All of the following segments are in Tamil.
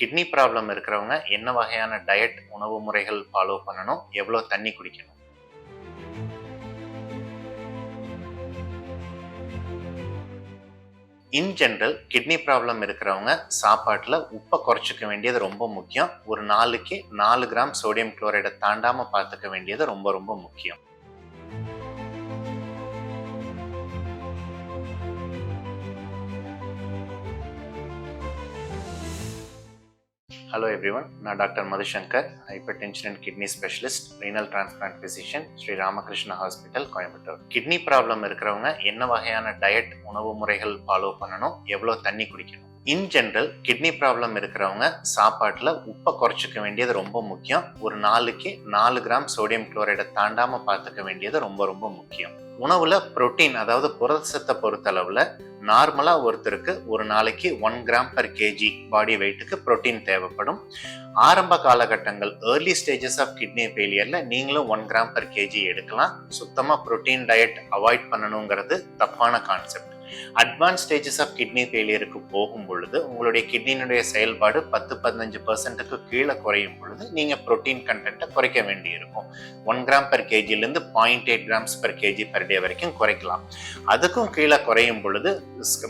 கிட்னி ப்ராப்ளம் இருக்கிறவங்க என்ன வகையான டயட் உணவு முறைகள் ஃபாலோ பண்ணணும் எவ்வளோ தண்ணி குடிக்கணும்? இன் ஜென்ரல் கிட்னி ப்ராப்ளம் இருக்கிறவங்க சாப்பாட்டில் உப்பை குறைச்சிக்க வேண்டியது ரொம்ப முக்கியம். ஒரு நாளுக்கு நாலு கிராம் சோடியம் குளோரைடை தாண்டாமல் பார்த்துக்க வேண்டியது ரொம்ப ரொம்ப முக்கியம். ஹலோ எவ்ரி ஒன் நான் doctor Madhushankar. Hyper tension and kidney specialist renal transplant physician Sri Ramakrishna hospital Coimbatore. Kidney problem இருக்கிறவங்க என்ன வகையான டயட் உணவு முறைகள் ஃபாலோ பண்ணணும் எவ்வளோ தண்ணி குடிக்கணும்? இன் ஜென்ரல் கிட்னி ப்ராப்ளம் இருக்கிறவங்க சாப்பாட்டில் உப்பை குறைச்சிக்க வேண்டியது ரொம்ப முக்கியம். ஒரு நாளுக்கு நாலு கிராம் சோடியம் குளோரைடை தாண்டாமல் பார்த்துக்க வேண்டியது ரொம்ப ரொம்ப முக்கியம். உணவில் புரோட்டீன் அதாவது புரதசத்தை பொறுத்தளவில் நார்மலா ஒருத்தருக்கு ஒரு நாளைக்கு one gram per KG body வெயிட்டுக்கு protein தேவைப்படும். ஆரம்ப காலகட்டங்கள் ஏர்லி ஸ்டேஜஸ் ஆஃப் கிட்னி ஃபெயிலியர்ல நீங்களும் ஒன் கிராம் பர் கேஜி எடுக்கலாம். சுத்தமா புரோட்டீன் டயட் அவாய்ட் பண்ணணுங்கிறது தப்பான concept advance stages of kidney ஃபெயிலியருக்கு போகும் பொழுது உங்களுடைய கிட்னியினுடைய செயல்பாடு பத்து பதினஞ்சு பர்சன்ட்டுக்கு கீழே குறையும் பொழுது நீங்க ப்ரோட்டீன் கண்டென்ட்டை குறைக்க வேண்டியிருக்கும். One gram per கேஜிலேருந்து point eight grams per KG per day வரைக்கும் குறைக்கலாம். அதுக்கும் கீழே குறையும் பொழுது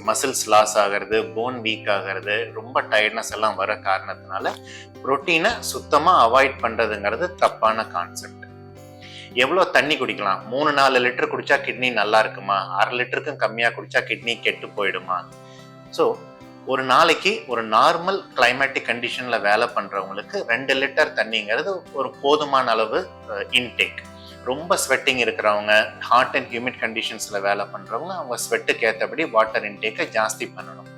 மசில்ஸ் லாஸ் ஆகிறது போன் வீக் ஆகிறது ரொம்ப டயர்ட்னஸ் எல்லாம் வர காரணத்தினால புரோட்டீனை சுத்தமாக அவாய்ட் பண்ணுறதுங்கிறது தப்பான கான்செப்ட் எவ்வளோ தண்ணி குடிக்கலாம்? மூணு நாலு லிட்டர் குடித்தா கிட்னி நல்லா இருக்குமா? அரை லிட்டருக்கும் கம்மியாக குடித்தா கிட்னி கெட்டு போயிடுமா? ஸோ ஒரு நாளைக்கு ஒரு நார்மல் கிளைமேட்டிக் கண்டிஷனில் வேலை பண்ணுறவங்களுக்கு ரெண்டு லிட்டர் தண்ணிங்கிறது ஒரு போதுமான அளவு இன்டேக் ரொம்ப ஸ்வெட்டிங் இருக்கிறவங்க ஹாட் அண்ட் ஹியூமிட் கண்டிஷன்ஸில் வேலை பண்ணுறவங்க அவங்க ஸ்வெட்டுக்கு ஏற்றபடி வாட்டர் இன்டேக்கை ஜாஸ்தி பண்ணணும்.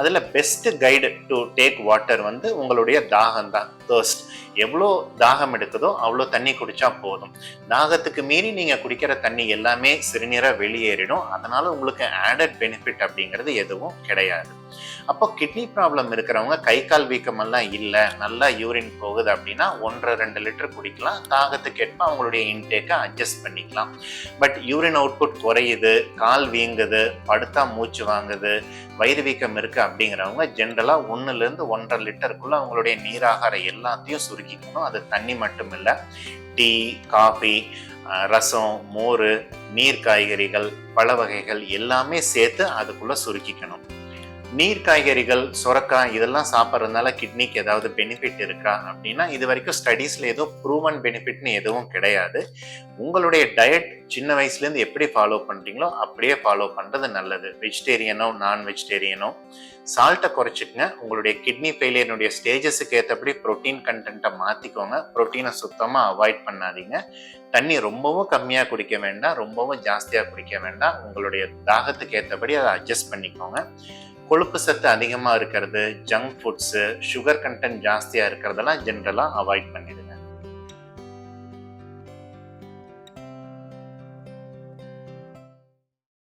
அதில் best guide to take water வந்து உங்களுடைய தாகம் தான். தேர்ஸ்ட் எவ்வளோ தாகம் எடுக்குதோ அவ்வளோ தண்ணி குடித்தா போதும். தாகத்துக்கு மீறி நீங்கள் குடிக்கிற தண்ணி எல்லாமே சிறுநீராக வெளியேறிடும். அதனால் உங்களுக்கு ஆடட் பெனிஃபிட் அப்படிங்கிறது எதுவும் கிடையாது. அப்போ கிட்னி ப்ராப்ளம் இருக்கிறவங்க கை கால் வீக்கமெல்லாம் இல்லை நல்லா யூரின் போகுது அப்படின்னா ஒன்றரை ரெண்டு லிட்டர் குடிக்கலாம். தாகத்துக்கு ஏற்ப அவங்களுடைய இன்டேக்கை அட்ஜஸ்ட் பண்ணிக்கலாம். பட் யூரின் அவுட்புட் குறையுது கால் வீங்குது படுத்தா மூச்சு வாங்குது வயிறு வீக்கம் இருக்குது அப்படிங்கிறவங்க ஜென்ரலாக ஒன்றுலேருந்து ஒன்றரை லிட்டருக்குள்ளே அவங்களுடைய நீராகாரம் எல்லாத்தையும் சுருக்கிக்கணும். அது தண்ணி மட்டும் இல்லை டீ காஃபி ரசம் மோர் நீர் காய்கறிகள் பழ வகைகள் எல்லாமே சேர்த்து அதுக்குள்ளே சுருக்கிக்கணும். நீர் காய்கறிகள் சுரக்காய் இதெல்லாம் சாப்பிட்றதுனால கிட்னிக்கு ஏதாவது பெனிஃபிட் இருக்கா அப்படின்னா இது வரைக்கும் ஸ்டடீஸில் எதுவும் ப்ரூவன் பெனிஃபிட்னு எதுவும் கிடையாது. உங்களுடைய டயட் சின்ன வயசுலேருந்து எப்படி ஃபாலோ பண்ணுறீங்களோ அப்படியே ஃபாலோ பண்ணுறது நல்லது. வெஜிடேரியனோ நான் வெஜிடேரியனோ சால்ட்டை குறைச்சிக்கங்க. உங்களுடைய கிட்னி ஃபெயிலியனுடைய ஸ்டேஜஸுக்கு ஏற்றபடி ப்ரோட்டீன் கண்டென்ட்டை மாற்றிக்கோங்க ப்ரோட்டீனை சுத்தமாக அவாய்ட் பண்ணாதீங்க. தண்ணி ரொம்பவும் கம்மியாக குடிக்க வேண்டாம். ரொம்பவும் ஜாஸ்தியாக குடிக்க வேண்டாம். உங்களுடைய தாகத்துக்கு ஏற்றபடி அதை அட்ஜஸ்ட் பண்ணிக்கோங்க. கொழுப்பு சத்து அதிகமாக இருக்கிறது ஜங்க் ஃபுட்ஸு சுகர் கண்டென்ட் ஜாஸ்தியாக இருக்கிறதெல்லாம் ஜென்ரலாக அவாய்ட் பண்ணிடுது